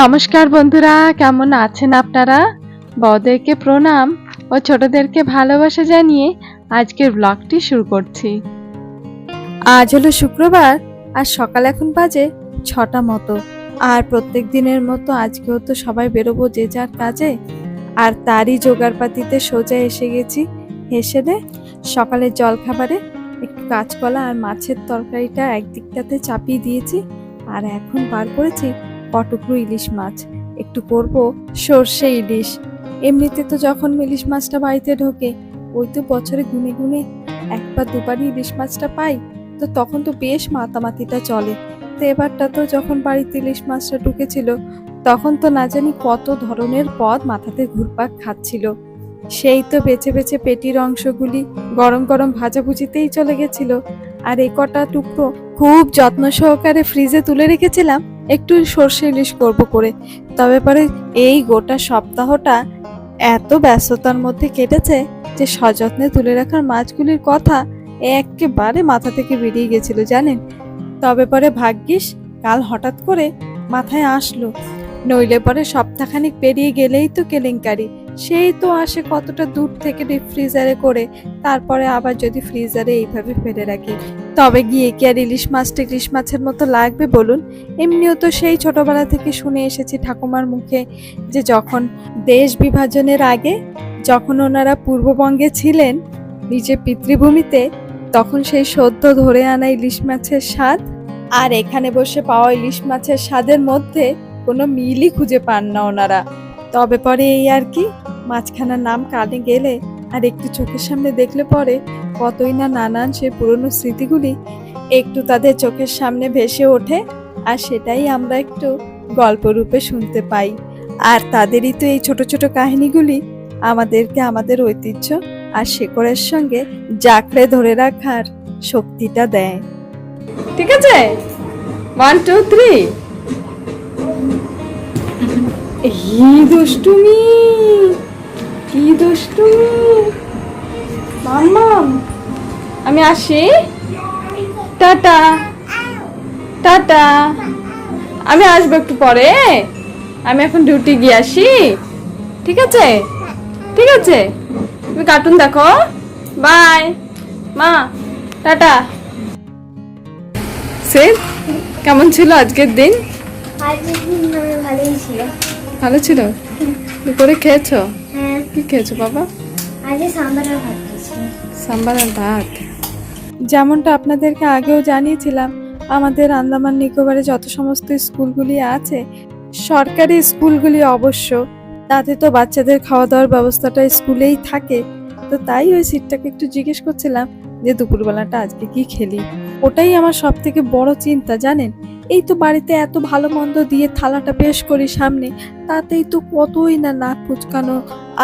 নমস্কার বন্ধুরা, কেমন আছেন আপনারা? বড়দেরকে প্রণাম ও ছোটদেরকে ভালোবাসা জানিয়ে আজকের ব্লগটি শুরু করছি। আজ হলো শুক্রবার আর সকাল এখন বাজে ছটা মতো। আর প্রত্যেক দিনের মতো আজকেও তো সবাই বেরোবো যে যার কাজে। আর তারই জোগাড়পাতিতে সোজা এসে গেছি হেসেলে সকালের জলখাবারে। একটু কাঁচকলা আর মাছের তরকারিটা একদিকটাতে চাপিয়ে দিয়েছি আর এখন বার করেছি কটকরু ইলিশ মাছ, একটু করব সর্ষে ইলিশ। এমনিতে তো যখন ইলিশ মাছটা বাড়িতে ঢোকে, ওই তো বছরে গুনে গুনে একবার দুবারই ইলিশ মাছটা পাই, তো তখন তো বেশ মাতামাতিটা চলে। তো এবারটা তো যখন বাড়িতে ইলিশ মাছটা ঢুকেছিল, তখন তো না জানি কত ধরনের পদ মাথাতে ঘুরপাক খাচ্ছিল। সেই তো বেছে বেছে পেটির অংশগুলি গরম গরম ভাজাভুজিতেই চলে গেছিল। আর এই কটা টুকরো খুব যত্ন সহকারে ফ্রিজে তুলে রেখেছিলাম। একটু সর্ষে ইলিশ করব করে। তবে পরে এই গোটা সপ্তাহটা এত ব্যস্ততার মধ্যে কেটেছে যে সযত্নে তুলে রাখার মাছগুলির কথা একেবারে মাথা থেকে বেরিয়ে গেছিল, জানেন? তবে পরে ভাগ্যিস কাল হঠাৎ করে মাথায় আসলো। নইলে পরে সপ্তাহখানিক পেরিয়ে গেলেই তো কেলেঙ্কারি। সেই তো আসে কতটা দূর থেকে ডিপ ফ্রিজারে করে, তারপরে আবার যদি ফ্রিজারে এইভাবে ফেলে রাখি। তবে গিয়ে কি আর ইলিশ মাছটা ইলিশ মাছের মতো লাগবে বলুন? এমনিও তো সেই ছোটবেলা থেকে শুনে এসেছি ঠাকুমার মুখে যে যখন দেশ বিভাজনের আগে যখন ওনারা পূর্ববঙ্গে ছিলেন নিজের পিতৃভূমিতে, তখন সেই সদ্য ধরে আনা ইলিশ মাছের স্বাদ আর এখানে বসে পাওয়া ইলিশ মাছের স্বাদের মধ্যে কোনো মিলই খুঁজে পান না ওনারা। তবে পরে এই আর কি মাছখানার নাম কানে গেলে আর একটু চোখের সামনে দেখলে পরে কতই না নানান সে পুরনো স্মৃতিগুলি একটু তাদের চোখের সামনে ভেসে ওঠে আর সেটাই আমরা একটু গল্পরূপে শুনতে পাই। আর তাদেরই তো এই ছোট ছোট কাহিনীগুলি আমাদেরকে আমাদের ঐতিহ্য আর শেকড়ের সঙ্গে জাকড়ে ধরে রাখার শক্তিটা দেয়। ঠিক আছে? ওয়ান টু থ্রি হি দুষ্টুমি! কি দুষ্টুমি মাম্মাম আমি আসি। টাটা। টাটা। আমি আসব একটু পরে। আমি এখন ডিউটি গিয়ে আসি। ঠিক আছে? ঠিক আছে? তুমি কার্টুন দেখো। বাই মা টাটা। সে কেমন ছিল আজকের দিন? মানে ভালোই ছিল। ভালো ছিল? দুপুরে খেয়েছো? কি খেয়েছো বাবা? আজকে সাম্বার আর ভাত সাম্বার আর ভাত? যেমনটা আপনাদেরকে আগেও জানিয়েছিলাম আমাদের আন্দামান নিকোবরে যত সমস্ত স্কুলগুলি আছে সরকারি স্কুলগুলি অবশ্য তাতে তো বাচ্চাদের খাওয়া দাওয়ার ব্যবস্থাটা স্কুলেই থাকে। তো তাই ওই সিটটাকে একটু জিজ্ঞেস করছিলাম যে দুপুরবেলাটা আজকে কি খেলি? ওটাই আমার সব থেকে বড় চিন্তা, জানেন? এই তো বাড়িতে এত ভালো মন্দ দিয়ে থালাটা পেশ করি সামনে, তাতেই তো কতই না নাক কুচকানো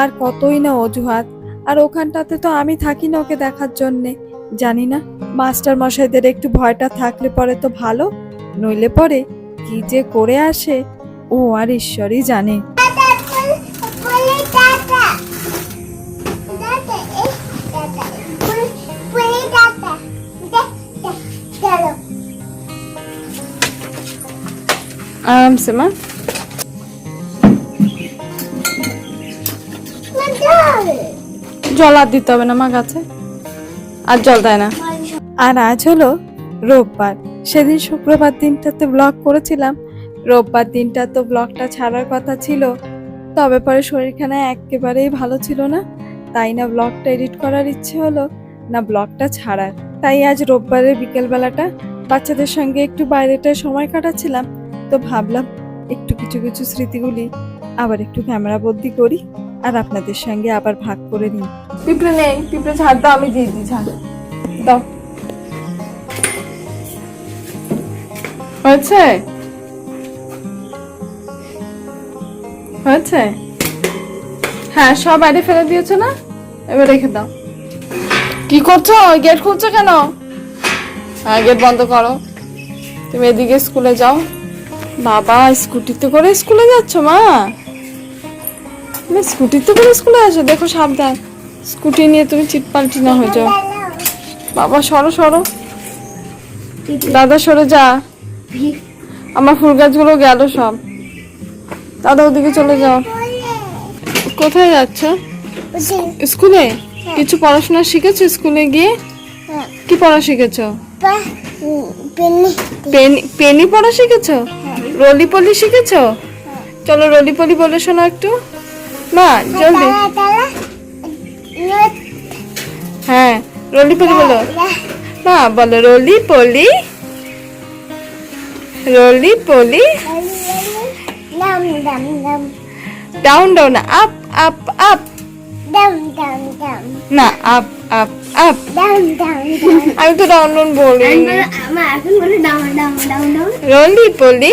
আর কতই না অজুহাত। আর ওখানটাতে তো আমি থাকি না ওকে দেখার জন্যে। জানি না, মাস্টার মশাইদের একটু ভয়টা থাকলে পরে তো ভালো, নইলে পরে কি যে করে আসে, ও আর ঈশ্বরই জানে। আরামসে মা জল আর দিতে হবে না মা গাছে। আর জল দেয় না। আর আজ হলো রোববার। সেদিন শুক্রবার দিনটাতে ব্লগ করেছিলাম। রোববার দিনটা তো ব্লগটা ছাড়ার কথা ছিল। তবে পরে শরীরখানা একেবারেই ভালো ছিল না। তাই না ব্লগটা এডিট করার ইচ্ছে হলো না ব্লগটা ছাড়ার। তাই আজ রোববারের বিকেলবেলাটা বাচ্চাদের সঙ্গে একটু বাইরেটায় সময় কাটাচ্ছিলাম। তো ভাবলাম, একটু কিছু কিছু স্মৃতিগুলি আবার একটু ক্যামেরা বন্দি করি আর আপনাদের সঙ্গে আবার ভাগ করে নিই। পিঁপড়ে নেই, পিঁপড়ে ছাড় দাও, আমি দিয়ে দিই, ছাড়। দাও। হয়েছে? হয়েছে? হ্যাঁ সব বাইরে ফেলে দিয়েছ না? এবার রেখে দাও। কি করছ? গেট খুলছো কেন? হ্যাঁ গেট বন্ধ করো। তুমি এদিকে স্কুলে যাও। বাবা স্কুটিতে করে স্কুলে যাচ্ছ মা? স্কুটিতে করে স্কুলে আসো দেখো সাবধান। স্কুটি নিয়ে তুমি চিটপাল্টি না হয়ে যাও। বাবা সরো সরো। দাদা সরে যা। আমার ফুল গাছগুলো গেল সব। দাদা ওদিকে চলে যাও। কোথায় যাচ্ছ? স্কুলে? কিছু পড়াশোনা শিখেছো স্কুলে গিয়ে? কি পড়া শিখেছো? পেনি পেনি পড়া শিখেছো? রলি পলি শিখেছো? চলো রলি পলি বলে শোনো একটু। মা, জলদি। হ্যাঁ রলি পলি বলো। মা, বলো roly poly roly poly down down, up up up. না, আপ আপ আপ. আমি তো ডাউন ডাউন বলি। Roly poly